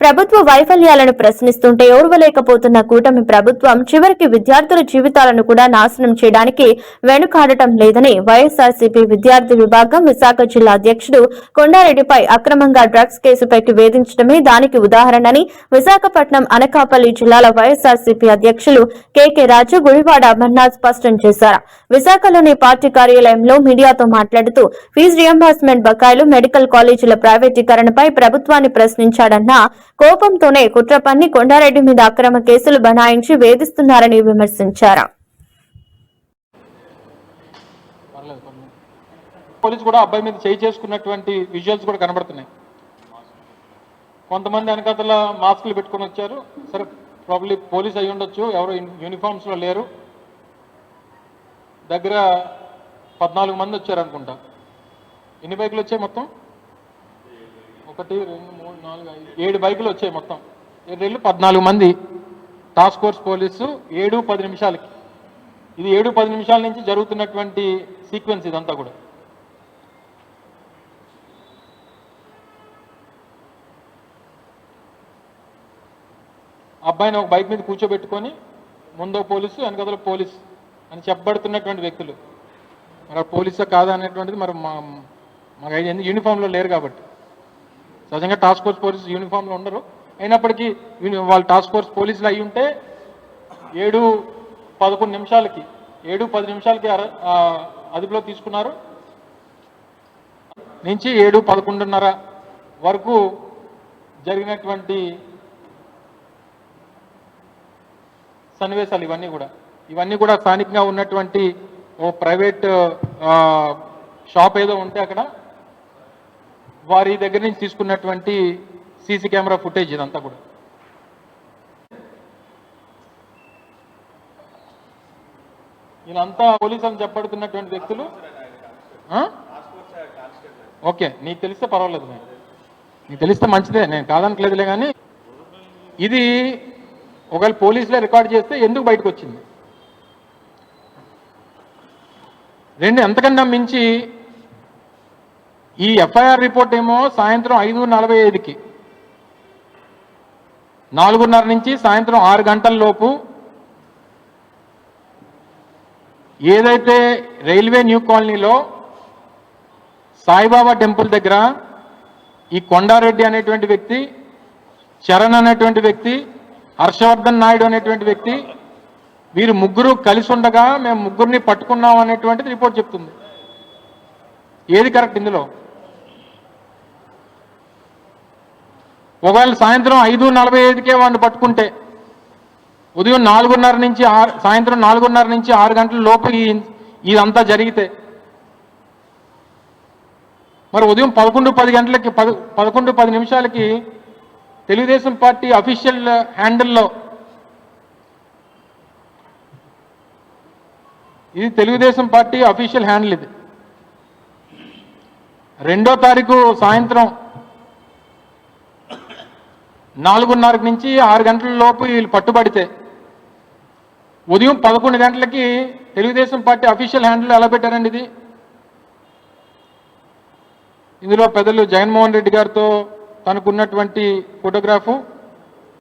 ప్రభుత్వ వైఫల్యాలను ప్రశ్నిస్తుంటే ఓర్వలేకపోతున్న కూటమి ప్రభుత్వం చివరికి విద్యార్థుల జీవితాలను కూడా నాశనం చేయడానికి వెనుకాడటం లేదని వైఎస్ఆర్సీపీ విద్యార్థి విభాగం విశాఖ జిల్లా అధ్యక్షుడు కొండారెడ్డిపై అక్రమంగా డ్రగ్స్ కేసు పెట్టి వేధించడమే దానికి ఉదాహరణని విశాఖపట్నం అనకాపల్లి జిల్లాల వైఎస్ఆర్సీపీ అధ్యక్షులు కెకే రాజు గుడివాడ అమర్నాథ్ స్పష్టం చేశారు. విశాఖలోని పార్టీ కార్యాలయంలో మీడియాతో మాట్లాడుతూ ఫీజు రియంబర్స్మెంట్ బకాయిలు మెడికల్ కాలేజీల ప్రైవేటీకరణపై ప్రభుత్వాన్ని ప్రశ్నించాడన్న కోపంతోనే కుట్ర పన్ని కొండారెడ్డి మీద అక్రమ కేసులు బనాయించి వేధిస్తున్నారని విమర్శించారు. పోలీసు కూడా అబ్బాయి మీద చేయి చేసుకున్నటువంటి విజువల్స్ కూడా కనబడుతున్నాయి. కొంతమంది వెనకాతల మాస్కులు పెట్టుకొని వచ్చారు. సరే ప్రాబ్లీ పోలీస్ అయి ఉండొచ్చు. ఎవరు యూనిఫామ్స్లో లేరు. దగ్గర పద్నాలుగు మంది వచ్చారు అనుకుంటా ఎన్ని బైకులు వచ్చాయి మొత్తం? ఒకటి రెండు ఏడు బైకులు వచ్చాయి మొత్తం. ఎర్రెళ్ళు పద్నాలుగు మంది. టాస్క్ ఫోర్స్ పోలీసు ఏడు పది నిమిషాలకి. ఇది ఏడు పది నిమిషాల నుంచి జరుగుతున్నటువంటి సీక్వెన్స్ ఇదంతా కూడా. అబ్బాయిని ఒక బైక్ మీద కూర్చోబెట్టుకొని ముందో పోలీసు వెనకదల పోలీస్ అని చెప్పబడుతున్నటువంటి వ్యక్తులు. మరి పోలీసా కాదా అనేటువంటిది మరి మా మాకు ఐడియా యూనిఫామ్లో లేరు కాబట్టి. సహజంగా టాస్క్ ఫోర్స్ పోలీసు యూనిఫామ్లో ఉండరు. అయినప్పటికీ వాళ్ళు టాస్క్ ఫోర్స్ పోలీసులు అయి ఉంటే ఏడు పదకొండు నిమిషాలకి ఏడు పది నిమిషాలకి అదుపులో తీసుకున్నారు. నుంచి ఏడు పదకొండున్నర వరకు జరిగినటువంటి సన్నివేశాలు ఇవన్నీ కూడా. ఇవన్నీ కూడా స్థానికంగా ఉన్నటువంటి ఓ ప్రైవేట్ షాప్ ఏదో ఉంటే అక్కడ వారి దగ్గర నుంచి తీసుకున్నటువంటి సీసీ కెమెరా ఫుటేజ్ ఇదంతా కూడా. వీళ్ళంతా పోలీసు అని చెప్పబడుతున్నటువంటి వ్యక్తులు? ఆ? ఓకే నీకు తెలిస్తే పర్వాలేదు నేను నీకు తెలిస్తే మంచిదే నేను కాదనట్లేదులే కానీ ఇది ఒకవేళ పోలీసులే రికార్డ్ చేస్తే ఎందుకు బయటకు వచ్చింది? రెండు ఎంతకన్నా మించి ఈ ఎఫ్ఐఆర్ రిపోర్ట్ ఏమో సాయంత్రం ఐదు నలభై ఐదుకి. నాలుగున్నర నుంచి సాయంత్రం ఆరు గంటల లోపు ఏదైతే రైల్వే న్యూ కాలనీలో సాయిబాబా టెంపుల్ దగ్గర ఈ కొండారెడ్డి అనేటువంటి వ్యక్తి చరణ్ అనేటువంటి వ్యక్తి హర్షవర్ధన్ నాయుడు అనేటువంటి వ్యక్తి వీరు ముగ్గురు కలిసి ఉండగా మేము ముగ్గురిని పట్టుకున్నాం అనేటువంటిది రిపోర్ట్ చెప్తుంది. ఏది కరెక్ట్ ఇందులో? ఒకవేళ సాయంత్రం ఐదు నలభై ఐదుకే వాడిని పట్టుకుంటే ఉదయం నాలుగున్నర నుంచి ఆరు సాయంత్రం నాలుగున్నర నుంచి ఆరు గంటల లోపు ఇదంతా జరిగితే మరి ఉదయం పదకొండు పది గంటలకి పద పదకొండు పది నిమిషాలకి తెలుగుదేశం పార్టీ అఫీషియల్ హ్యాండిల్లో ఇది తెలుగుదేశం పార్టీ అఫీషియల్ హ్యాండిల్ ఇది. రెండో తారీఖు సాయంత్రం నాలుగున్నర నుంచి ఆరు గంటల లోపు వీళ్ళు పట్టుబడితే. ఉదయం పదకొండు గంటలకి తెలుగుదేశం పార్టీ అఫీషియల్ హ్యాండిల్ ఎలా పెట్టారండి ఇది? ఇందులో పెద్దలు జగన్మోహన్ రెడ్డి గారితో తనకున్నటువంటి ఫోటోగ్రాఫు